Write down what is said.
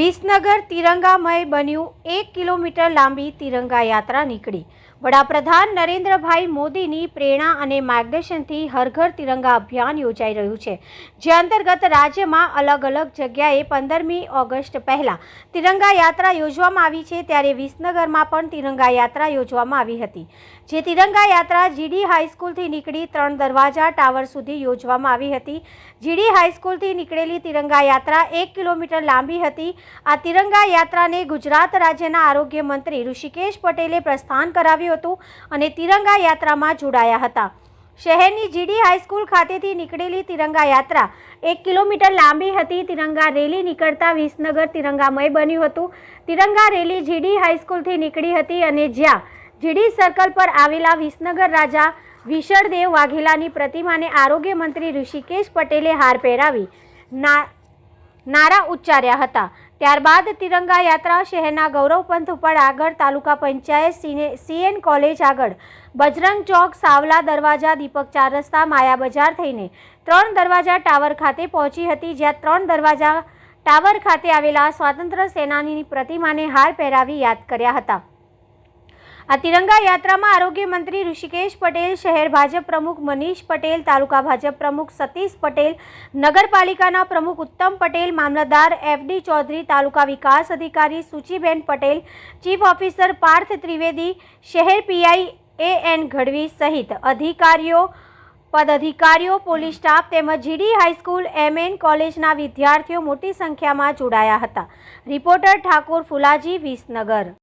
વિસનગર તિરંગામય બન્યું. એક કિલોમીટર લાંબી તિરંગા યાત્રા નીકળી. વડાપ્રધાન નરેન્દ્રભાઈ મોદીની પ્રેરણા અને માર્ગદર્શનથી હરઘર તિરંગા અભિયાન યોજાઈ રહ્યું છે, જે અંતર્ગત રાજ્યમાં અલગ અલગ જગ્યાએ પંદરમી ઓગસ્ટ પહેલા તિરંગા યાત્રા યોજવામાં આવી છે. ત્યારે વિસનગરમાં પણ તિરંગા યાત્રા યોજવામાં આવી હતી, જે તિરંગા યાત્રા જીડી હાઈસ્કૂલથી નીકળી ત્રણ દરવાજા ટાવર સુધી યોજવામાં આવી હતી. જીડી હાઈસ્કૂલથી નીકળેલી તિરંગા યાત્રા એક કિલોમીટર લાંબી હતી. આ તિરંગા યાત્રાને ગુજરાત રાજ્યના આરોગ્ય મંત્રી ઋષિકેશ પટેલે પ્રસ્થાન કરાવ્યું હતું અને તિરંગા યાત્રામાં જોડાયા હતા. શહેરની જીડી હાઈસ્કૂલ ખાતેથી નીકળેલી તિરંગા યાત્રા એક કિલોમીટર લાંબી હતી. તિરંગા રેલી નીકળતા વિસનગર તિરંગામય બન્યું હતું. તિરંગા રેલી જીડી હાઈસ્કૂલથી નીકળી હતી અને જ્યાં જીડી સર્કલ પર આવેલા વિસનગર રાજા વિશળદેવ વાઘેલાની પ્રતિમાને આરોગ્ય મંત્રી ઋષિકેશ પટેલે હાર પહેરાવી. ના નારા ઉચ્ચાર્યા હતા. ત્યારબાદ તિરંગા યાત્રા શહેરના ગૌરવપંથ ઉપર આગળ તાલુકા પંચાયત સીએન કોલેજ આગળ. બજરંગ ચોક, સાવલા દરવાજા, દીપક ચાર રસ્તા, માયા બજાર થઈને ત્રણ દરવાજા ટાવર ખાતે પહોંચી હતી, જ્યાં ત્રણ દરવાજા ટાવર ખાતે આવેલા સ્વાતંત્ર્ય સેનાનીની પ્રતિમાને હાર પહેરાવી યાદ કર્યા હતા. આ તિરંગા યાત્રામાં આરોગ્ય મંત્રી ઋષિકેશ પટેલ, શહેર ભાજપ પ્રમુખ મનીષ પટેલ, તાલુકા ભાજપ પ્રમુખ સતીશ પટેલ, નગરપાલિકાના પ્રમુખ ઉત્તમ પટેલ, મામલતદાર એફડી ચૌધરી, તાલુકા વિકાસ અધિકારી સુચિબેન પટેલ, ચીફ ઓફિસર પાર્થ ત્રિવેદી, શહેર પીઆઈ એ એન ગઢવી સહિત અધિકારીઓ, પદાધિકારીઓ, પોલીસ સ્ટાફ તેમજ જીડી હાઈસ્કૂલ એમએન કોલેજના વિદ્યાર્થીઓ મોટી સંખ્યામાં જોડાયા હતા. રિપોર્ટર ઠાકોર ફુલાજી, વિસનગર.